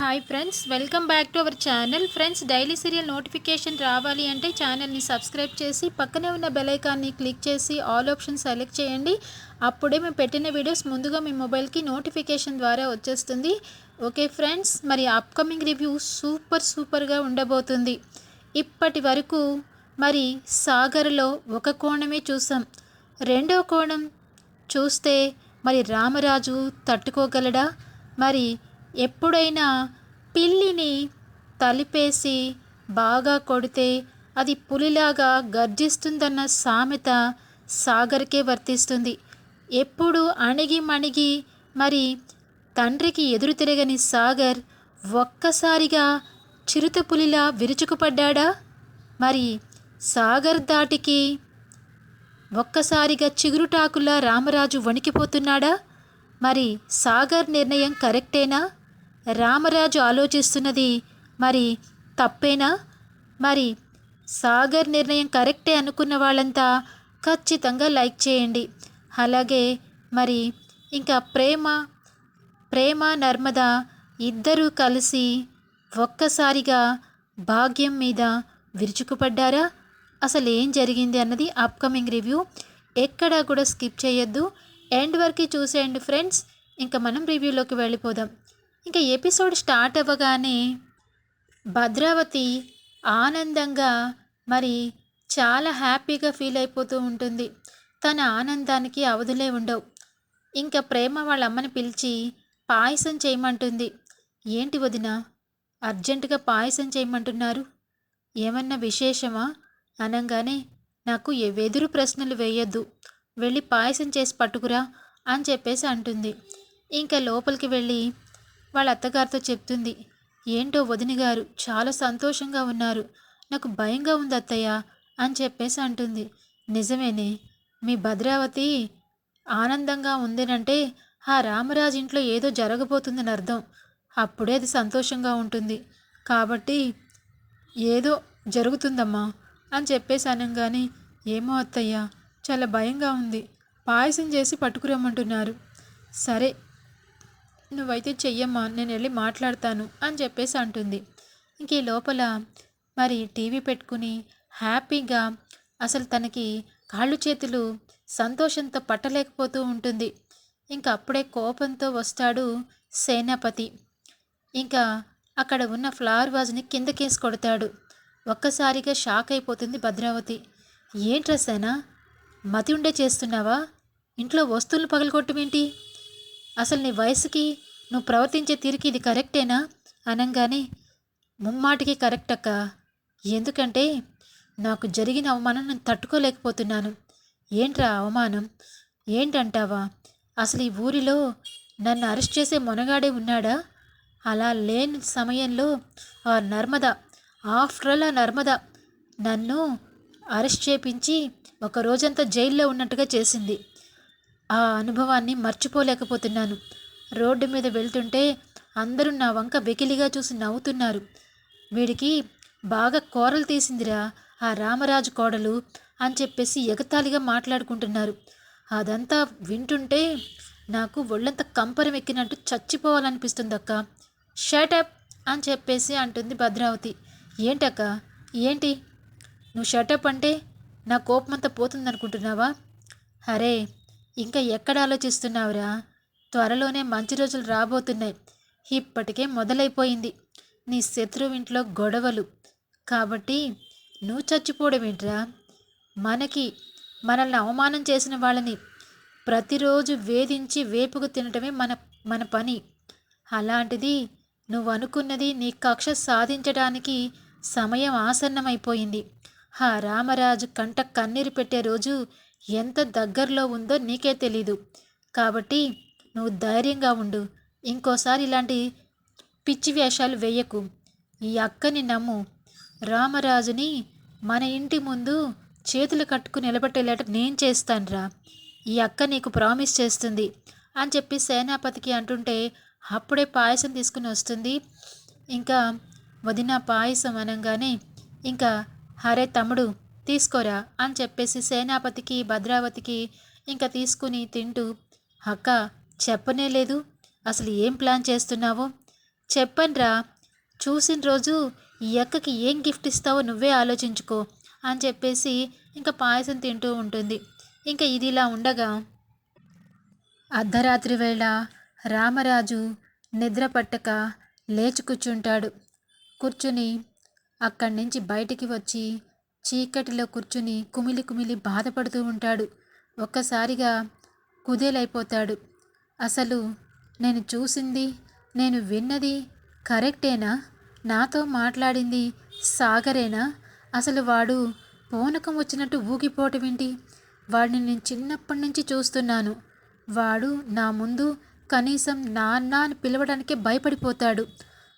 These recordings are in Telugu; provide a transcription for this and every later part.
Hi friends welcome back to our channel friends daily serial notification రావాలి అంటే ఛానల్ని సబ్స్క్రైబ్ చేసి పక్కనే ఉన్న బెలైకాన్ని క్లిక్ చేసి ఆల్ ఆప్షన్ సెలెక్ట్ చేయండి. అప్పుడే మేము పెట్టిన వీడియోస్ ముందుగా మీ మొబైల్కి నోటిఫికేషన్ ద్వారా వచ్చేస్తుంది. ఓకే ఫ్రెండ్స్ మరి అప్కమింగ్ రివ్యూ సూపర్ సూపర్గా ఉండబోతుంది. ఇప్పటి వరకు మరి సాగర్లో ఒక కోణమే చూసాం. రెండో కోణం చూస్తే మరి రామరాజు తట్టుకోగలడా? మరి ఎప్పుడైనా పిల్లిని తలిపేసి బాగా కొడితే అది పులిలాగా గర్జిస్తుందన్న సామెత సాగర్కే వర్తిస్తుంది. ఎప్పుడు అణిగి మణిగి మరి తండ్రికి ఎదురు తిరగని సాగర్ ఒక్కసారిగా చిరుత పులిలా విరుచుకుపడ్డాడా? మరి సాగర్ దాటికి ఒక్కసారిగా చిగురుటాకులా రామరాజు వణికిపోతున్నాడా? మరి సాగర్ నిర్ణయం కరెక్టేనా? రామరాజు ఆలోచిస్తున్నది. మరి తప్పేనా? మరి సాగర్ నిర్ణయం కరెక్టే అనుకున్న వాళ్ళంతా ఖచ్చితంగా లైక్ చేయండి. అలాగే మరి ఇంకా ప్రేమ ప్రేమ నర్మద ఇద్దరూ కలిసి ఒక్కసారిగా భాగ్యం మీద విరుచుకుపడ్డారా? అసలు ఏం జరిగింది అన్నది అప్కమింగ్ రివ్యూ ఎక్కడా కూడా స్కిప్ చేయొద్దు. ఎండ్ వరకు చూసేయండి ఫ్రెండ్స్ ఇంకా మనం రివ్యూలోకి వెళ్ళిపోదాం. ఇంకా ఎపిసోడ్ స్టార్ట్ అవ్వగానే భద్రావతి ఆనందంగా మరి చాలా హ్యాపీగా ఫీల్ అయిపోతూ ఉంటుంది. తన ఆనందానికి అవధులే ఉండవు. ఇంకా ప్రేమ వాళ్ళ అమ్మని పిలిచి పాయసం చేయమంటుంది. ఏంటి వదిన అర్జెంటుగా పాయసం చేయమంటున్నారు? ఏమన్నా విశేషమా అనగానే నాకు వెదురు ప్రశ్నలు వేయొద్దు. వెళ్ళి పాయసం చేసి పట్టుకురా అని చెప్పేసి అంటుంది. ఇంకా లోపలికి వెళ్ళి వాళ్ళ అత్తగారితో చెప్తుంది. ఏంటో వదిన గారు చాలా సంతోషంగా ఉన్నారు. నాకు భయంగా ఉంది అత్తయ్య అని చెప్పేసి అంటుంది. నిజమేనే. మీ భద్రావతి ఆనందంగా ఉందేనంటే ఆ రామరాజు ఇంట్లో ఏదో జరగబోతుందని అర్థం. అప్పుడే అది సంతోషంగా ఉంటుంది. కాబట్టి ఏదో జరుగుతుందమ్మా అని చెప్పేసి అనగానే ఏమో అత్తయ్య చాలా భయంగా ఉంది. పాయసం చేసి పట్టుకురమ్మంటున్నారు. సరే నువ్వైతే చెయ్యమ్మా నేను వెళ్ళి మాట్లాడతాను అని చెప్పేసి అంటుంది. ఇంక ఈ లోపల మరి టీవీ పెట్టుకుని హ్యాపీగా అసలు తనకి కాళ్ళు చేతులు సంతోషంతో పట్టలేకపోతూ ఉంటుంది. ఇంకా అప్పుడే కోపంతో వస్తాడు సేనాపతి. ఇంకా అక్కడ ఉన్న ఫ్లవర్ వాజ్ని కిందకేసి కొడతాడు. ఒక్కసారిగా షాక్ అయిపోతుంది భద్రావతి. ఏంట్రా సేనా? మతి ఉండే చేస్తున్నావా? ఇంట్లో వస్తువులు పగలగొట్టమేంటి అసలు నీ వయసుకి నువ్వు ప్రవర్తించే తీరికి ఇది కరెక్టేనా? అనగానే ముమ్మాటికి కరెక్ట్ అక్క. ఎందుకంటే నాకు జరిగిన అవమానం నేను తట్టుకోలేకపోతున్నాను. ఏంట్రా అవమానం? ఏంటంటావా? అసలు ఈ ఊరిలో నన్ను అరెస్ట్ చేసే మొనగాడే ఉన్నాడా? అలా లేని సమయంలో ఆ నర్మద ఆఫ్టర్ ఆల్ ఆ నర్మద నన్ను అరెస్ట్ చేపించి ఒక రోజంతా జైల్లో ఉన్నట్టుగా చేసింది. ఆ అనుభవాన్ని మర్చిపోలేకపోతున్నాను. రోడ్డు మీద వెళ్తుంటే అందరూ నా వంక వెకిలిగా చూసి నవ్వుతున్నారు. వీడికి బాగా కోరలు తీసిందిరా ఆ రామరాజు కోడలు అని చెప్పేసి ఎగతాళిగా మాట్లాడుకుంటున్నారు. అదంతా వింటుంటే నాకు ఒళ్ళంత కంపరం ఎక్కినట్టు చచ్చిపోవాలనిపిస్తుంది అక్క. షటప్ అని చెప్పేసి అంటుంది భద్రావతి. ఏంటక్క? ఏంటి? నువ్వు షటప్ అంటే నా కోపమంతా పోతుందనుకుంటున్నావా? అరే ఇంకా ఎక్కడ ఆలోచిస్తున్నావురా? త్వరలోనే మంచి రోజులు రాబోతున్నాయి. ఇప్పటికే మొదలైపోయింది. నీ శత్రువు ఇంట్లో గొడవలు. కాబట్టి నువ్వు చచ్చిపోవడమేంట్రా మనకి మనల్ని అవమానం చేసిన వాళ్ళని ప్రతిరోజు వేధించి వేపుకు తినటమే మన మన పని. అలాంటిది నువ్వు అనుకున్నది నీ కక్ష సాధించడానికి సమయం ఆసన్నమైపోయింది. ఆ రామరాజు కంట కన్నీరు పెట్టే రోజు ఎంత దగ్గరలో ఉందో నీకే తెలీదు. కాబట్టి నువ్వు ధైర్యంగా ఉండు. ఇంకోసారి ఇలాంటి పిచ్చి వేషాలు వేయకు. ఈ అక్కని నమ్ము. రామరాజుని మన ఇంటి ముందు చేతులు కట్టుకుని నిలబెట్టేలాట నేను చేస్తానురా. ఈ అక్క నీకు ప్రామిస్ చేస్తుంది అని చెప్పి సేనాపతికి అంటుంటే అప్పుడే పాయసం తీసుకుని వస్తుంది. ఇంకా వదిన పాయసం అనగానే ఇంకా హరే తమ్ముడు తీసుకోరా అని చెప్పేసి సేనాపతికి భద్రావతికి ఇంకా తీసుకుని తింటూ అక్క చెప్పనే లేదు. అసలు ఏం ప్లాన్ చేస్తున్నావో? చెప్పండ్రా చూసిన రోజు ఈ అక్కకి ఏం గిఫ్ట్ ఇస్తావో నువ్వే ఆలోచించుకో అని చెప్పేసి ఇంకా పాయసం తింటూ ఉంటుంది. ఇంకా ఇది ఇలా ఉండగా అర్ధరాత్రి వేళ రామరాజు నిద్ర పట్టక లేచి కూర్చుంటాడు. కూర్చుని అక్కడి నుంచి బయటికి వచ్చి చీకటిలో కూర్చుని కుమిలి కుమిలి బాధపడుతూ ఉంటాడు. ఒక్కసారిగా కుదేలైపోతాడు. అసలు నేను చూసింది నేను విన్నది కరెక్టేనా? నాతో మాట్లాడింది సాగరేనా? అసలు వాడు పూనకం వచ్చినట్టు ఊగిపోవటం ఏంటి? వాడిని నేను చిన్నప్పటి నుంచి చూస్తున్నాను. వాడు నా ముందు కనీసం నాన్న అని పిలవడానికే భయపడిపోతాడు.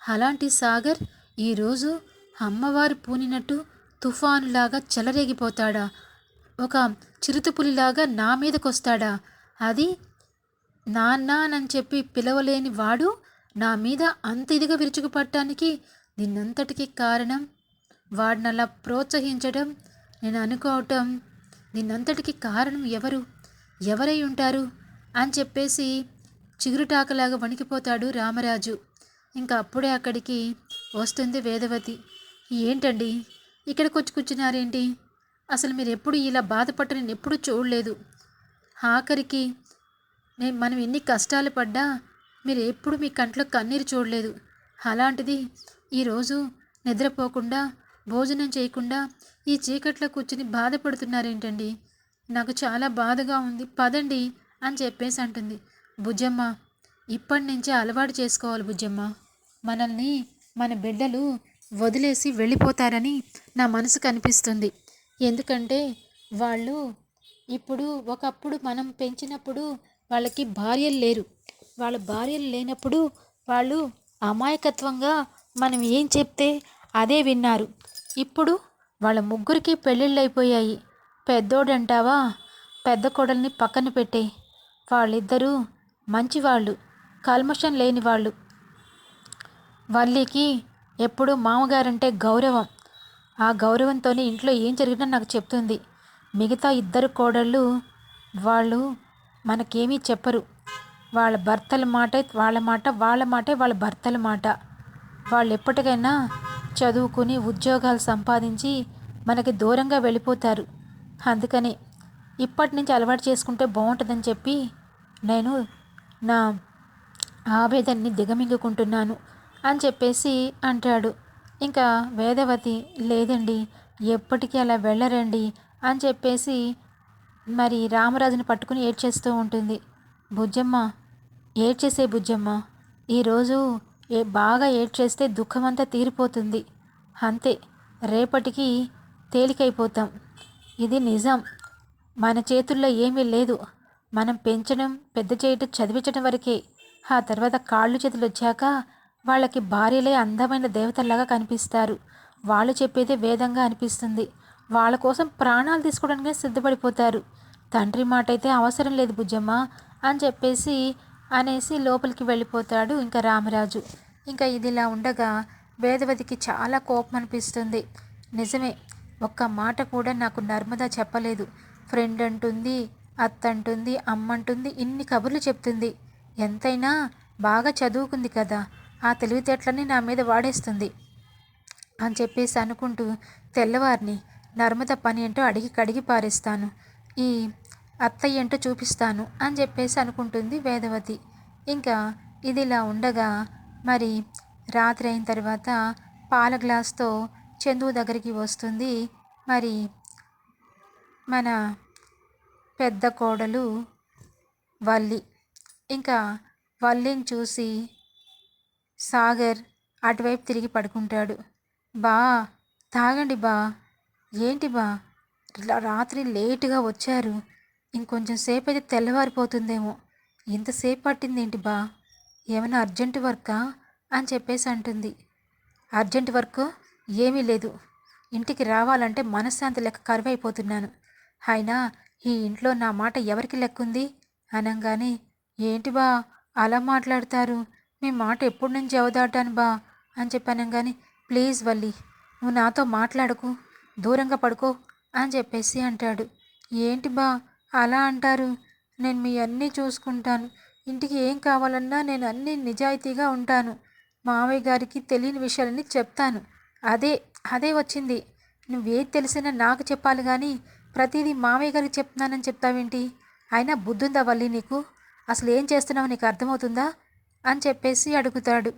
అలాంటి సాగర్ ఈరోజు అమ్మవారు పూనినట్టు తుఫానులాగా చెలరేగిపోతాడా? ఒక చిరుతపులిలాగా నా మీదకొస్తాడా? అది నాన్న అని చెప్పి పిలవలేని వాడు నా మీద అంత ఇదిగా విరుచుకుపడటానికి దీనంతటికి కారణం? వాడిని అలా ప్రోత్సహించడం నేను అనుకోవటం దీనంతటికి కారణం ఎవరు? ఎవరై ఉంటారు? అని చెప్పేసి చిగురుటాకలాగా వణికిపోతాడు రామరాజు. ఇంకా అప్పుడే అక్కడికి వస్తుంది వేదవతి. ఏంటండి? ఇక్కడికి వచ్చి కూర్చున్నారేంటి? అసలు మీరు ఎప్పుడు ఇలా బాధపడ్డ నేను ఎప్పుడూ చూడలేదు. ఆఖరికి నేను మనం ఎన్ని కష్టాలు పడ్డా మీరు ఎప్పుడు మీ కంట్లో కన్నీరు చూడలేదు. అలాంటిది ఈరోజు నిద్రపోకుండా భోజనం చేయకుండా ఈ చీకట్లో కూర్చుని బాధపడుతున్నారేంటండి? నాకు చాలా బాధగా ఉంది. పదండి అని చెప్పేసి అంటుంది. బుజ్జమ్మ ఇప్పటి నుంచే అలవాటు చేసుకోవాలి బుజ్జమ్మ. మనల్ని మన బిడ్డలు వదిలేసి వెళ్ళిపోతారని నా మనసు కనిపిస్తుంది. ఎందుకంటే వాళ్ళు ఇప్పుడు ఒకప్పుడు మనం పెంచినప్పుడు వాళ్ళకి భార్యలు లేరు. వాళ్ళ భార్యలు లేనప్పుడు వాళ్ళు అమాయకత్వంగా మనం ఏం చెప్తే అదే విన్నారు. ఇప్పుడు వాళ్ళ ముగ్గురికి పెళ్ళిళ్ళు అయిపోయాయి పెద్దోడంటావా? పెద్ద కొడల్ని పక్కన పెట్టే. వాళ్ళిద్దరూ మంచివాళ్ళు కల్మషం లేని వాళ్ళు. వల్లికి ఎప్పుడు మామగారంటే గౌరవం. ఆ గౌరవంతోనే ఇంట్లో ఏం జరిగినా నాకు చెప్తుంది. మిగతా ఇద్దరు కోడళ్ళు వాళ్ళు మనకేమీ చెప్పరు. వాళ్ళ భర్తల మాటే వాళ్ళ మాట వాళ్ళ మాటే వాళ్ళ భర్తల మాట. వాళ్ళు ఎప్పటికైనా చదువుకుని ఉద్యోగాలు సంపాదించి మనకి దూరంగా వెళ్ళిపోతారు. అందుకని ఇప్పటి నుంచి అలవాటు చేసుకుంటే బాగుంటుందని చెప్పి నేను నా ఆవేదన్ని దిగమింగుకుంటున్నాను. అని చెప్పేసి అంటాడు. ఇంకా వేదవతి లేదండి ఎప్పటికీ అలా వెళ్ళరండి అని చెప్పేసి మరి రామరాజుని పట్టుకుని ఏడ్చేస్తూ ఉంటుంది. బుజ్జమ్మ ఏడ్చేసే బుజ్జమ్మ ఈరోజు ఏ బాగా ఏడ్చేస్తే దుఃఖమంతా తీరిపోతుంది. అంతే రేపటికి తేలికైపోతాం. ఇది నిజం. మన చేతుల్లో ఏమీ లేదు. మనం పెంచడం పెద్ద చేయటం చదివించడం వరకే. ఆ తర్వాత కాళ్ళు చేతులు వచ్చాక వాళ్ళకి భార్యలే అందమైన దేవతల్లాగా కనిపిస్తారు. వాళ్ళు చెప్పేదే వేదంగా అనిపిస్తుంది. వాళ్ళ కోసం ప్రాణాలు తీసుకోవడానికి సిద్ధపడిపోతారు. తండ్రి మాట అయితే అవసరం లేదు బుజ్జమ్మ అని చెప్పేసి అనేసి లోపలికి వెళ్ళిపోతాడు ఇంకా రామరాజు. ఇంకా ఇదిలా ఉండగా వేదవతికి చాలా కోపం అనిపిస్తుంది. నిజమే ఒక్క మాట కూడా నాకు నర్మదా చెప్పలేదు. ఫ్రెండ్ అంటుంది అత్త అంటుంది అమ్మంటుంది ఇన్ని కబుర్లు చెప్తుంది. ఎంతైనా బాగా చదువుకుంది కదా. ఆ తెలివితేటలన్నీ నా మీద వాడేస్తుంది అని చెప్పేసి అనుకుంటూ తెల్లవారిని నర్మద పని ఏంటో అడిగి కడిగి పారేస్తాను. ఈ అత్తయ్య ఏంటో చూపిస్తాను అని చెప్పేసి అనుకుంటుంది వేదవతి. ఇంకా ఇది ఇలా ఉండగా మరి రాత్రి అయిన తర్వాత పాల గ్లాస్తో చందువు దగ్గరికి వస్తుంది. మరి మన పెద్ద కోడలు వల్లి. ఇంకా వల్లిని చూసి సాగర్ అటువైపు తిరిగి పడుకుంటాడు. బా తాగండి బా. ఏంటి బా? రాత్రి లేటుగా వచ్చారు. ఇంకొంచెం సేపు అయితే తెల్లవారిపోతుందేమో ఇంతసేపు పట్టింది ఏంటి బా? ఏమైనా అర్జెంట్ వర్కా? అని చెప్పేసి అంటుంది. అర్జెంట్ వర్క్ ఏమీ లేదు. ఇంటికి రావాలంటే మనశ్శాంతి లెక్క కరువైపోతున్నాను. అయినా ఈ ఇంట్లో నా మాట ఎవరికి లెక్కుంది? అనగానే ఏంటి బా అలా మాట్లాడతారు? మీ మాట ఎప్పటి నుంచి అవదాటాను బా? అని చెప్పాను కానీ ప్లీజ్ వల్లి నువ్వు నాతో మాట్లాడకు దూరంగా పడుకో అని చెప్పేసి అంటాడు. ఏంటి బా అలా అంటారు? నేను మీ అన్నీ చూసుకుంటాను. ఇంటికి ఏం కావాలన్నా నేను అన్నీ నిజాయితీగా ఉంటాను. మావయ్య గారికి తెలియని విషయాలన్నీ చెప్తాను. అదే అదే వచ్చింది. నువ్వేది తెలిసినా నాకు చెప్పాలి కానీ ప్రతిదీ మావయ్య గారికి చెప్తున్నానని చెప్తావేంటి? అయినా బుద్ధుందా వల్లి నీకు? అసలు ఏం చేస్తున్నావు నీకు అర్థమవుతుందా? అని చెప్పేసి అడుగుతాడు.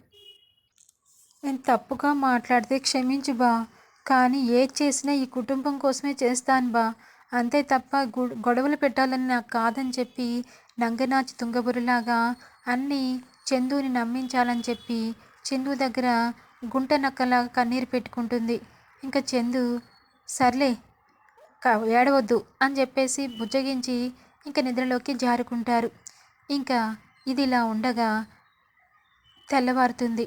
నేను తప్పుగా మాట్లాడితే క్షమించు బా కానీ ఏది చేసినా ఈ కుటుంబం కోసమే చేస్తాను బా. అంతే తప్ప గొడవలు పెట్టాలని నాకు కాదని చెప్పి నంగనాచి తుంగబురిలాగా అన్నీ చందుని నమ్మించాలని చెప్పి చందు దగ్గర గుంట నక్కలాగా కన్నీరు పెట్టుకుంటుంది. ఇంకా చందు సర్లే క- ఏడవద్దు అని చెప్పేసి బుజ్జగించి ఇంకా నిద్రలోకి జారుకుంటారు. ఇంకా ఇది ఇలా ఉండగా తెల్లవారుతుంది.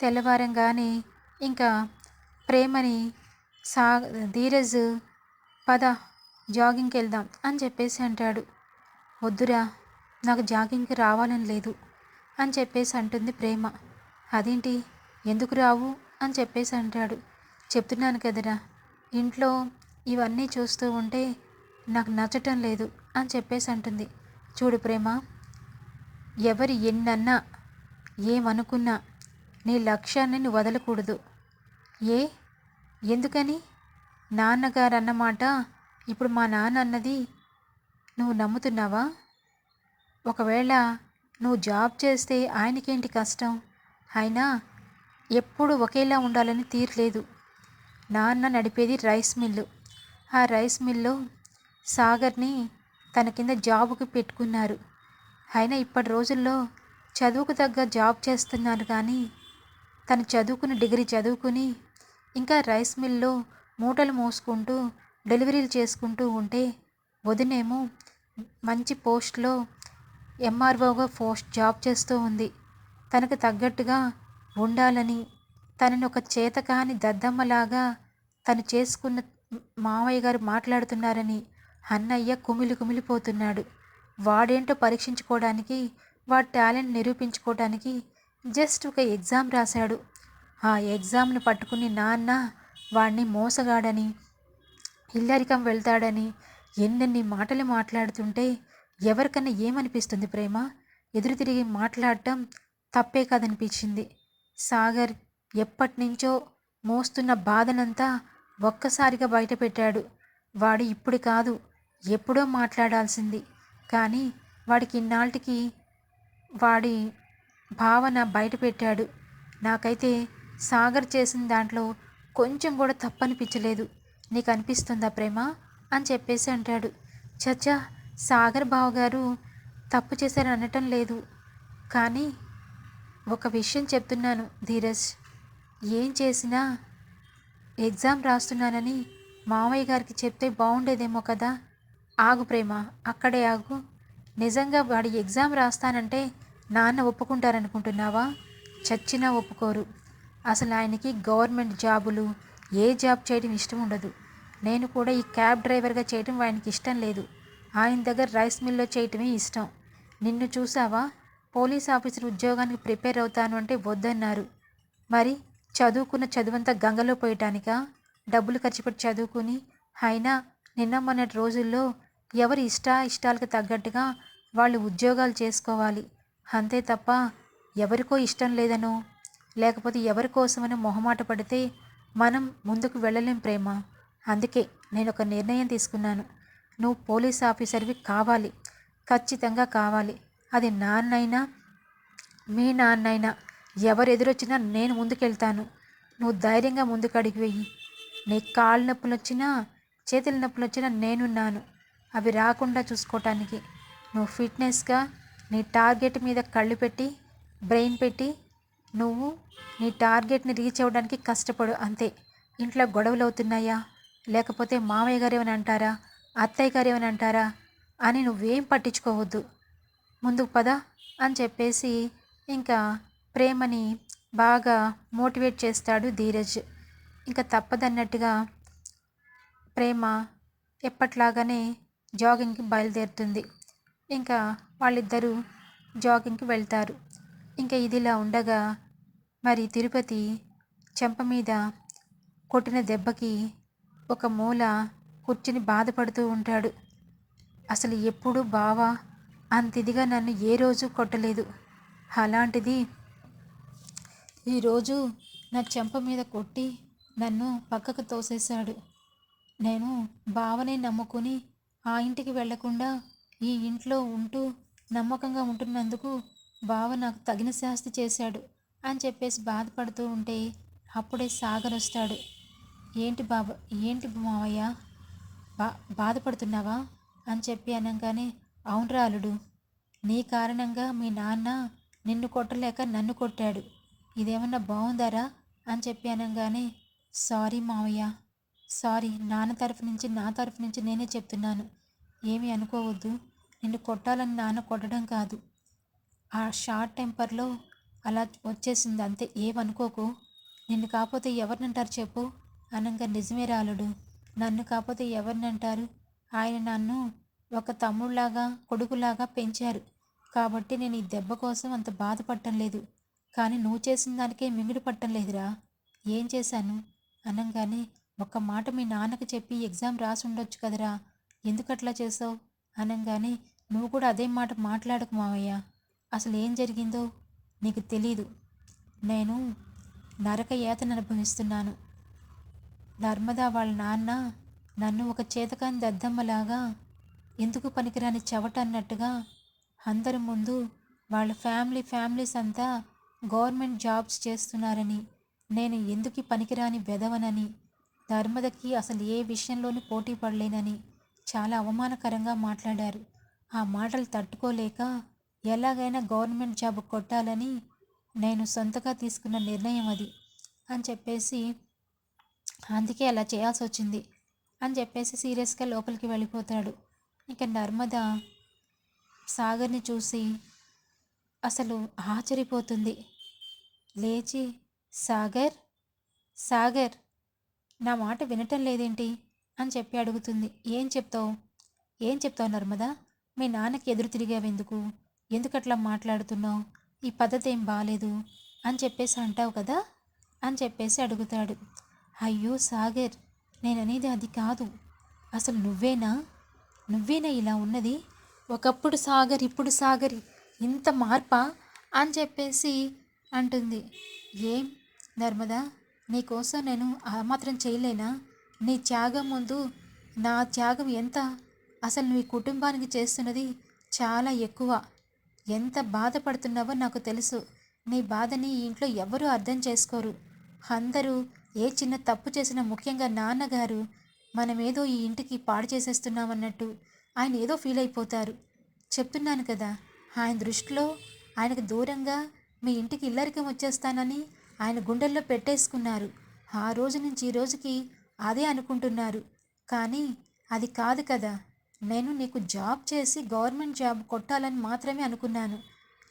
తెల్లవారంగానే ఇంకా ప్రేమని సా ధీరజ్ పద జాగింగ్కి వెళ్దాం అని చెప్పేసి అంటాడు. వద్దురా నాకు జాగింగ్కి రావాలని లేదు అని చెప్పేసి అంటుంది ప్రేమ. అదేంటి ఎందుకు రావు అని చెప్పేసి అంటాడు. చెప్తున్నాను కదరా ఇంట్లో ఇవన్నీ చూస్తూ ఉంటే నాకు నచ్చటం లేదు అని చెప్పేసి అంటుంది. చూడు ప్రేమ ఎవరు ఎన్నన్నా ఏమనుకున్నా నీ లక్ష్యాన్ని నువ్వు వదలకూడదు. ఏ? ఎందుకని? నాన్నగారు అన్నమాట ఇప్పుడు మా నాన్న అన్నది నువ్వు నమ్ముతున్నావా? ఒకవేళ నువ్వు జాబ్ చేస్తే ఆయనకేంటి కష్టం? అయినా ఎప్పుడు ఒకేలా ఉండాలని తీర్లేదు. నాన్న నడిపేది రైస్ మిల్లు. ఆ రైస్ మిల్లో సాగర్ని తన కింద జాబుకి పెట్టుకున్నారు. అయినా ఇప్పటి రోజుల్లో చదువుకు తగ్గ జాబ్ చేస్తున్నాను కానీ తను చదువుకుని డిగ్రీ చదువుకుని ఇంకా రైస్ మిల్లో మూటలు మోసుకుంటూ డెలివరీలు చేసుకుంటూ ఉంటే వదినేమో మంచి పోస్ట్లో ఎంఆర్ఓగా పోస్ట్ జాబ్ చేస్తూ ఉంది. తనకు తగ్గట్టుగా ఉండాలని తనని ఒక చేతకాని దద్దమ్మలాగా తను చేసుకున్న మావయ్య గారు మాట్లాడుతున్నారని అన్నయ్య కుమిలి కుమిలిపోతున్నాడు. వాడేంటో పరీక్షించుకోవడానికి వాడి టాలెంట్ నిరూపించుకోవటానికి జస్ట్ ఒక ఎగ్జామ్ రాశాడు. ఆ ఎగ్జామ్ను పట్టుకుని నాన్న వాడిని మోసగాడని ఇల్లరికం వెళ్తాడని ఎన్నెన్ని మాటలు మాట్లాడుతుంటే ఎవరికన్నా ఏమనిపిస్తుంది ప్రేమ? ఎదురు తిరిగి మాట్లాడటం తప్పే కాదనిపించింది. సాగర్ ఎప్పటినుంచో మోస్తున్న బాధనంతా ఒక్కసారిగా బయటపెట్టాడు. వాడు ఇప్పుడు కాదు ఎప్పుడో మాట్లాడాల్సింది. కానీ వాడికి ఇన్నాళ్ళకి వాడి భావన బయటపెట్టాడు. నాకైతే సాగర్ చేసిన దాంట్లో కొంచెం కూడా తప్పనిపించలేదు. నీకు అనిపిస్తుందా ప్రేమ? అని చెప్పేసి అంటాడు. చచ్చా సాగర్ బావగారు తప్పు చేశారు అనటం లేదు. కానీ ఒక విషయం చెప్తున్నాను ధీరజ్. ఏం చేసినా ఎగ్జామ్ రాస్తున్నానని మామయ్య గారికి చెప్తే బాగుండేదేమో కదా. ఆగు ప్రేమ అక్కడే ఆగు. నిజంగా వాడి ఎగ్జామ్ రాస్తానంటే నాన్న ఒప్పుకుంటారనుకుంటున్నావా? చచ్చినా ఒప్పుకోరు. అసలు ఆయనకి గవర్నమెంట్ జాబులు ఏ జాబ్ చేయడం ఇష్టం ఉండదు. నేను కూడా ఈ క్యాబ్ డ్రైవర్గా చేయడం ఆయనకి ఇష్టం లేదు. ఆయన దగ్గర రైస్ మిల్లో చేయటమే ఇష్టం. నిన్ను చూసావా? పోలీస్ ఆఫీసర్ ఉద్యోగానికి ప్రిపేర్ అవుతాను అంటే వద్దన్నారు. మరి చదువుకున్న చదువంతా గంగలో పోయటానికా? డబ్బులు ఖర్చు పెట్టి చదువుకుని? అయినా నిన్న మొన్నటి రోజుల్లో ఎవరి ఇష్ట ఇష్టాలకు తగ్గట్టుగా వాళ్ళు ఉద్యోగాలు చేసుకోవాలి. అంతే తప్ప ఎవరికో ఇష్టం లేదనో లేకపోతే ఎవరి కోసమని మొహమాట పడితే మనం ముందుకు వెళ్ళలేం ప్రేమ. అందుకే నేను ఒక నిర్ణయం తీసుకున్నాను. నువ్వు పోలీస్ ఆఫీసర్వి కావాలి. ఖచ్చితంగా కావాలి. అది నాన్నైనా మీ నాన్నైనా ఎవరు ఎదురొచ్చినా నేను ముందుకెళ్తాను. నువ్వు ధైర్యంగా ముందుకు అడిగి వెయ్యి నీ కాళ్ళు నొప్పులు వచ్చినా చేతుల నొప్పులు వచ్చినా నేనున్నాను. అవి రాకుండా చూసుకోవటానికి నువ్వు ఫిట్నెస్గా నీ టార్గెట్ మీద కళ్ళు పెట్టి బ్రెయిన్ పెట్టి నువ్వు నీ టార్గెట్ని రీచ్ అవ్వడానికి కష్టపడు అంతే. ఇంట్లో గొడవలు అవుతున్నాయా? లేకపోతే మామయ్య గారు ఏమని అంటారా? అత్తయ్య గారు ఏమని అంటారా? అని నువ్వేం పట్టించుకోవద్దు. ముందుకు పద అని చెప్పేసి ఇంకా ప్రేమని బాగా మోటివేట్ చేస్తాడు ధీరజ్. ఇంకా తప్పదన్నట్టుగా ప్రేమ ఎప్పట్లాగానే జాగింగ్కి బయలుదేరుతుంది. ఇంకా వాళ్ళిద్దరూ జాగింగ్కి వెళ్తారు. ఇంకా ఇదిలా ఉండగా మరి తిరుపతి చెంప మీద కొట్టిన దెబ్బకి ఒక మూల కూర్చుని బాధపడుతూ ఉంటాడు. అసలు ఎప్పుడు బావా అంత ఇదిగా నన్ను ఏ రోజు కొట్టలేదు. అలాంటిది ఈరోజు నా చెంప మీద కొట్టి నన్ను పక్కకు తోసేశాడు. నేను బావనే నమ్ముకుని ఆ ఇంటికి వెళ్ళకుండా ఈ ఇంట్లో ఉంటూ నమ్మకంగా ఉంటున్నందుకు బావ నాకు తగిన శాస్తి చేశాడు అని చెప్పేసి బాధపడుతూ ఉంటే అప్పుడే సాగర్ వస్తాడు. ఏంటి బాబా ఏంటి మావయ్య? బా బాధపడుతున్నావా? అని చెప్పి అనగానే అవునరా అల్లుడు. నీ కారణంగా మీ నాన్న నిన్ను కొట్టలేక నన్ను కొట్టాడు. ఇదేమన్నా బాగుందారా అని చెప్పి అనగానే సారీ మావయ్య. సారీ నాన్న తరఫు నుంచి నా తరఫు నుంచి నేనే చెప్తున్నాను. ఏమీ అనుకోవద్దు. నిన్ను కొట్టాలని నాన్న కొట్టడం కాదు. ఆ షార్ట్ టెంపర్లో అలా వచ్చేసింది. అంతే ఏమనుకోకు నిన్ను కాకపోతే ఎవరినంటారు చెప్పు. అనగా నిజమే రాలుడు. నన్ను కాకపోతే ఎవరినంటారు? ఆయన నన్ను ఒక తమ్ముళ్ళాగా కొడుకులాగా పెంచారు. కాబట్టి నేను ఈ దెబ్బ కోసం అంత బాధపడటం లేదు. కానీ నువ్వు చేసిన దానికే మింగిడి పట్టం లేదురా. ఏం చేశాను? అనగానే ఒక్క మాట మీ నాన్నకి చెప్పి ఎగ్జామ్ రాసి ఉండొచ్చు కదరా. ఎందుకట్లా చేసావు అనగానే నువ్వు కూడా అదే మాట మాట్లాడకు మావయ్య. అసలు ఏం జరిగిందో నీకు తెలీదు. నేను నరక యాతను అనుభవిస్తున్నాను. నర్మదా వాళ్ళ నాన్న నన్ను ఒక చేతకాని దద్దమ్మలాగా ఎందుకు పనికిరాని చెవట అన్నట్టుగా అందరి ముందు వాళ్ళ ఫ్యామిలీ ఫ్యామిలీస్ అంతా గవర్నమెంట్ జాబ్స్ చేస్తున్నారని నేను ఎందుకు పనికిరాని వెదవనని ధర్మదకి అసలు ఏ విషయంలోనూ పోటీ పడలేనని చాలా అవమానకరంగా మాట్లాడారు. ఆ మాటలు తట్టుకోలేక ఎలాగైనా గవర్నమెంట్ జాబ్ కొట్టాలని నేను సొంతగా తీసుకున్న నిర్ణయం అది అని చెప్పేసి అందుకే అలా చేయాల్సి వచ్చింది అని చెప్పేసి సీరియస్గా లోపలికి వెళ్ళిపోతాడు. ఇక నర్మద సాగర్ని చూసి అసలు ఆశ్చర్యపోతుంది. లేచి సాగర్? సాగర్ నా మాట వినటం లేదేంటి? అని చెప్పి అడుగుతుంది. ఏం చెప్తావు? ఏం చెప్తావు నర్మదా? మీ నాన్నకి ఎదురు తిరిగావెందుకు? ఎందుకట్లా మాట్లాడుతున్నావు? ఈ పద్ధతి ఏం బాగాలేదు అని చెప్పేసి అంటావు కదా? అని చెప్పేసి అడుగుతాడు. అయ్యో సాగర్ నేననేది అది కాదు. అసలు నువ్వేనా? నువ్వేనా ఇలా ఉన్నది? ఒకప్పుడు సాగర్ ఇప్పుడు సాగర్. ఇంత మార్పా? అని చెప్పేసి అంటుంది. ఏం? నర్మదా నీకోసం నేను ఆ మాత్రం చేయలేనా? నీ త్యాగం ముందు నా త్యాగం ఎంత? అసలు నువ్వు ఈ కుటుంబానికి చేస్తున్నది చాలా ఎక్కువ. ఎంత బాధపడుతున్నావో నాకు తెలుసు. నీ బాధని ఈ ఇంట్లో ఎవరూ అర్థం చేసుకోరు. అందరూ ఏ చిన్న తప్పు చేసినా ముఖ్యంగా నాన్నగారు మనమేదో ఈ ఇంటికి పాడు చేసేస్తున్నామన్నట్టు ఆయన ఏదో ఫీల్ అయిపోతారు. చెప్తున్నాను కదా ఆయన దృష్టిలో ఆయనకు దూరంగా మీ ఇంటికి ఇల్లరికం వచ్చేస్తానని ఆయన గుండెల్లో పెట్టేసుకున్నారు. ఆ రోజు నుంచి ఈ రోజుకి అదే అనుకుంటున్నారు. కానీ అది కాదు కదా నేను నీకు జాబ్ చేసి గవర్నమెంట్ జాబ్ కొట్టాలని మాత్రమే అనుకున్నాను.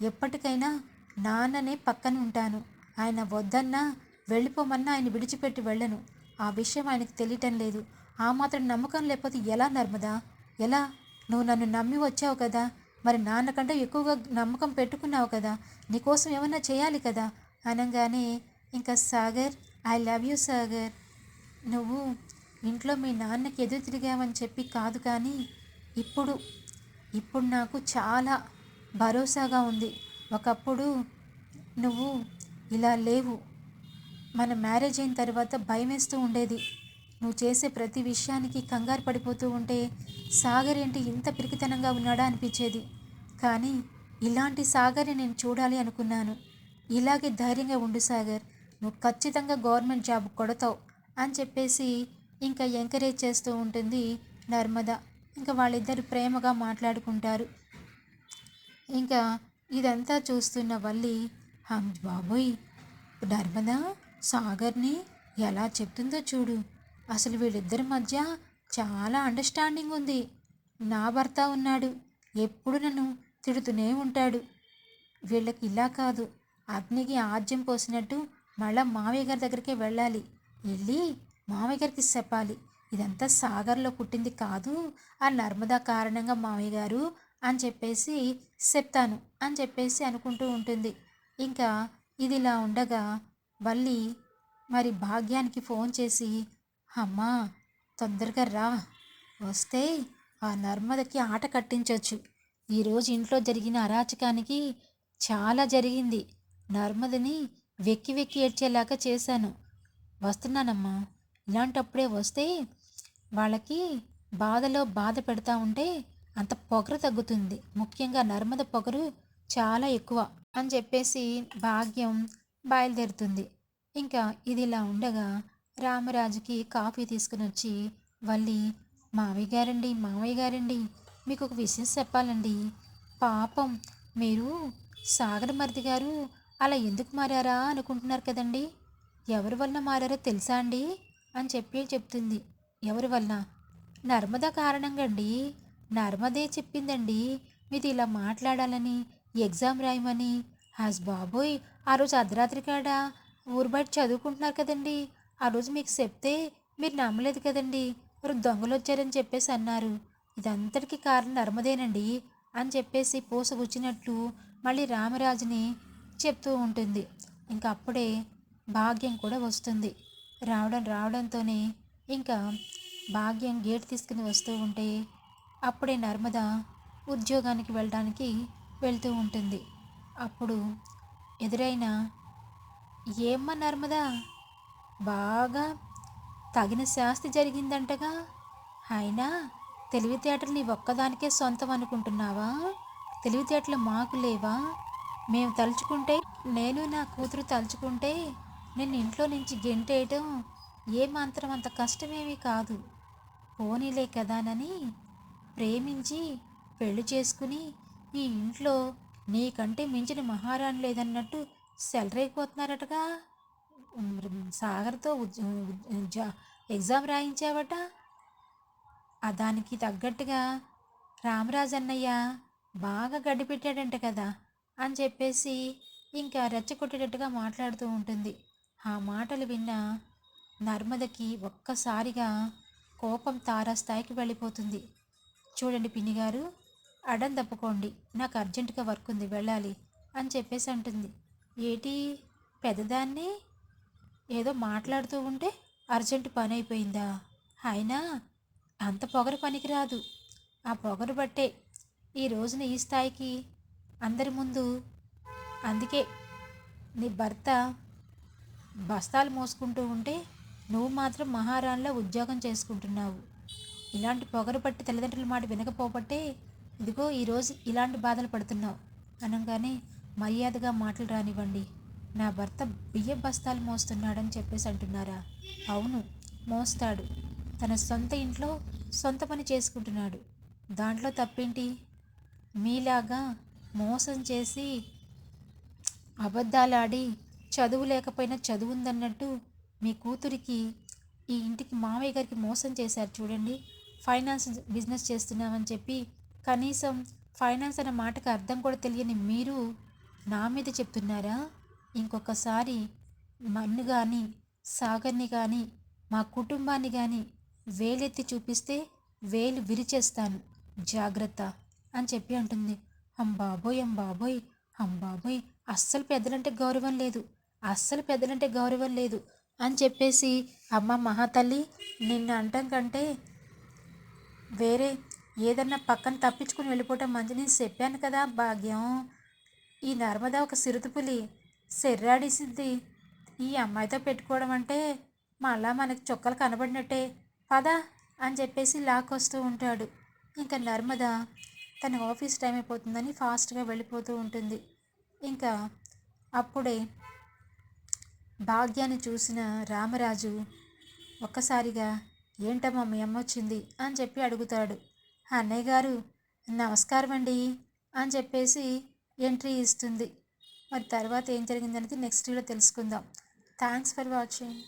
ఎప్పటికైనా నాన్ననే పక్కన ఉంటాను. ఆయన వద్దన్నా వెళ్ళిపోమన్నా ఆయన విడిచిపెట్టి వెళ్ళను. ఆ విషయం ఆయనకు తెలియటం లేదు. ఆ మాత్రం నమ్మకం లేకపోతే ఎలా నర్మదా? ఎలా? నువ్వు నన్ను నమ్మి వచ్చావు కదా? మరి నాన్నకంటే ఎక్కువగా నమ్మకం పెట్టుకున్నావు కదా? నీకోసం ఏమన్నా చేయాలి కదా? అనగానే ఇంకా Sagar I love you Sagar. నువ్వు ఇంట్లో మీ నాన్నకి ఎదురు తిరిగావని చెప్పి కాదు కానీ ఇప్పుడు ఇప్పుడు నాకు చాలా భరోసాగా ఉంది. ఒకప్పుడు నువ్వు ఇలా లేవు. మన మ్యారేజ్ అయిన తర్వాత భయం వేస్తూ ఉండేది. నువ్వు చేసే ప్రతి విషయానికి కంగారు పడిపోతూ ఉంటే సాగర్ ఏంటి ఇంత పిరికితనంగా ఉన్నాడా అనిపించేది. కానీ ఇలాంటి సాగర్ని నేను చూడాలి అనుకున్నాను. ఇలాగే ధైర్యంగా ఉండు సాగర్ నువ్వు ఖచ్చితంగా గవర్నమెంట్ జాబ్ కొడతావు అని చెప్పేసి ఇంకా ఎంకరేజ్ చేస్తూ ఉంటుంది నర్మదా. ఇంకా వాళ్ళిద్దరు ప్రేమగా మాట్లాడుకుంటారు. ఇంకా ఇదంతా చూస్తున్న వల్లి హం బాబోయ్ నర్మదా సాగర్ని ఎలా చెప్తుందో చూడు. అసలు వీళ్ళిద్దరి మధ్య చాలా అండర్స్టాండింగ్ ఉంది. నా భర్త ఉన్నాడు. ఎప్పుడు నన్ను తిడుతూనే ఉంటాడు. వీళ్ళకి ఇలా కాదు. అగ్నికి ఆజ్యం పోసినట్టు మళ్ళా మావయ్య గారి దగ్గరికే వెళ్ళాలి. వెళ్ళి మావయ్య గారికి చెప్పాలి. ఇదంతా సాగర్లో పుట్టింది కాదు ఆ నర్మదా కారణంగా మామయ్య గారు అని చెప్పేసి చెప్తాను అని చెప్పేసి అనుకుంటూ ఉంటుంది. ఇంకా ఇది ఇలా ఉండగా వల్లి మరి భాగ్యానికి ఫోన్ చేసి అమ్మా తొందరగా రా. వస్తే ఆ నర్మదకి ఆట కట్టించవచ్చు ఈరోజు ఇంట్లో జరిగిన అరాచకానికి చాలా జరిగింది. నర్మదని వెక్కి వెక్కి ఏడ్చేలాగా చేశాను. వస్తున్నానమ్మా. ఇలాంటప్పుడే వస్తే వాళ్ళకి బాధలో బాధ పెడతా ఉంటే అంత పొగరు తగ్గుతుంది. ముఖ్యంగా నర్మద పొగరు చాలా ఎక్కువ అని చెప్పేసి భాగ్యం బయలుదేరుతుంది. ఇంకా ఇది ఇలా ఉండగా రామరాజుకి కాఫీ తీసుకుని వచ్చి వల్లి మావయ్య గారండి మావయ్య గారండి మీకు ఒక విషయం చెప్పాలండి. పాపం మీరు సాగర్ మరిది గారు అలా ఎందుకు మారారా అనుకుంటున్నారు కదండి? ఎవరి వలన మారారో తెలుసా అండి? అని చెప్పి చెప్తుంది. ఎవరి వలన? నర్మద కారణంగా అండి నర్మదే చెప్పిందండి. మీది ఇలా మాట్లాడాలని ఎగ్జామ్ రాయమని. హాస్ బాబోయ్ ఆ రోజు అర్ధరాత్రి కాడ ఊరు బయట చదువుకుంటున్నారు కదండి. ఆ రోజు మీకు చెప్తే మీరు నమ్మలేదు కదండి. మీరు దొంగలు వచ్చారని చెప్పేసి అన్నారు. ఇదంతటికి కారణం నర్మదేనండి అని చెప్పేసి పూసగుచ్చినట్లు మళ్ళీ రామరాజుని చెప్తూ ఉంటుంది. ఇంకా అప్పుడే భాగ్యం కూడా వస్తుంది. రావడం రావడంతోనే ఇంకా భాగ్యం గేట్ తీసుకుని వస్తూ ఉంటే అప్పుడే నర్మద ఉద్యోగానికి వెళ్ళడానికి వెళ్తూ ఉంటుంది. అప్పుడు ఎదురైన ఏమ్మా నర్మదా బాగా తగిన శాస్తి జరిగిందంటగా? అయినా తెలివితేటలు నీ ఒక్కదానికే సొంతం అనుకుంటున్నావా? తెలివితేటలు మాకు లేవా? మేము తలుచుకుంటే నేను నా కూతురు తలుచుకుంటే నేను ఇంట్లో నుంచి గెంటేయటం ఏమాత్రం అంత కష్టమేమీ కాదు. పోనీలే కదానని ప్రేమించి పెళ్ళి చేసుకుని ఈ ఇంట్లో నీకంటే మించిన మహారాణి లేదన్నట్టు సెలరైపోతున్నారటగా సాగర్తో ఎగ్జామ్ రాయించావట? దానికి తగ్గట్టుగా రామరాజు అన్నయ్య బాగా గడ్డి పెట్టాడంట కదా అని చెప్పేసి ఇంకా రెచ్చగొట్టేటట్టుగా మాట్లాడుతూ ఉంటుంది. ఆ మాటలు విన్న నర్మదకి ఒక్కసారిగా కోపం తారాస్థాయికి వెళ్ళిపోతుంది. చూడండి పిన్ని గారు అడం తప్పుకోండి. నాకు అర్జెంటుగా వర్క్ ఉంది వెళ్ళాలి అని చెప్పేసి అంటుంది. ఏటి పెద్దదాన్ని? ఏదో మాట్లాడుతూ ఉంటే అర్జెంటు పని అయిపోయిందా? అయినా అంత పొగరు పనికిరాదు. ఆ పొగరు బట్టే ఈ రోజున ఈ స్థాయికి అందరి ముందు అందుకే నీ భర్త బస్తాలు మోసుకుంటూ ఉంటే నువ్వు మాత్రం మహారాణిలో ఉద్యోగం చేసుకుంటున్నావు. ఇలాంటి పొగరు పట్టి తల్లిదండ్రుల మాట వినకపోబట్టే ఇదిగో ఈరోజు ఇలాంటి బాధలు పడుతున్నావు. అనగానే మర్యాదగా మాటలు రానివ్వండి. నా భర్త బియ్య బస్తాలు మోస్తున్నాడని చెప్పేసి అంటున్నారా? అవును మోస్తాడు. తన సొంత ఇంట్లో సొంత పని చేసుకుంటున్నాడు. దాంట్లో తప్పేంటి? మీలాగా మోసం చేసి అబద్ధాలాడి చదువు లేకపోయినా చదువు ఉందన్నట్టు మీ కూతురికి ఈ ఇంటికి మామయ్య గారికి మోసం చేశారు చూడండి. ఫైనాన్స్ బిజినెస్ చేస్తున్నామని చెప్పి కనీసం ఫైనాన్స్ అన్న మాటకు అర్థం కూడా తెలియని మీరు నా మీద చెప్తున్నారా? ఇంకొకసారి మన్ను కానీ సాగర్ని కానీ మా కుటుంబాన్ని కానీ వేలెత్తి చూపిస్తే వేలు విరిచేస్తాను. జాగ్రత్త అని చెప్పి అంటుంది. అంబాబోయ్ అంబాబోయ్ అంబాబోయ్ అస్సలు పెద్దలంటే గౌరవం లేదు. అస్సలు పెద్దలంటే గౌరవం లేదు. అని చెప్పేసి అమ్మ మహాతల్లి నిన్ను అంటం కంటే వేరే ఏదన్నా పక్కన తప్పించుకుని వెళ్ళిపోవటం మంచి నేను చెప్పాను కదా భాగ్యం. ఈ నర్మద ఒక సిరుతుపులి సెర్రాడిసిద్ది ఈ అమ్మాయితో పెట్టుకోవడం అంటే మళ్ళా మనకి చొక్కలు కనబడినట్టే. పద అని చెప్పేసి లాక్కొస్తూ ఉంటాడు. ఇంకా నర్మద తన ఆఫీస్ టైం అయిపోతుందని ఫాస్ట్గా వెళ్ళిపోతూ ఉంటుంది. ఇంకా అప్పుడే భాగ్యాన్ని చూసిన రామరాజు ఒక్కసారిగా ఏంటమ్మా మీ అమ్మ వచ్చింది? అని చెప్పి అడుగుతాడు. అన్నయ్య గారు నమస్కారం అండి అని చెప్పేసి ఎంట్రీ ఇస్తుంది. మరి తర్వాత ఏం జరిగిందనేది నెక్స్ట్ వీడియో తెలుసుకుందాం. Thanks for watching.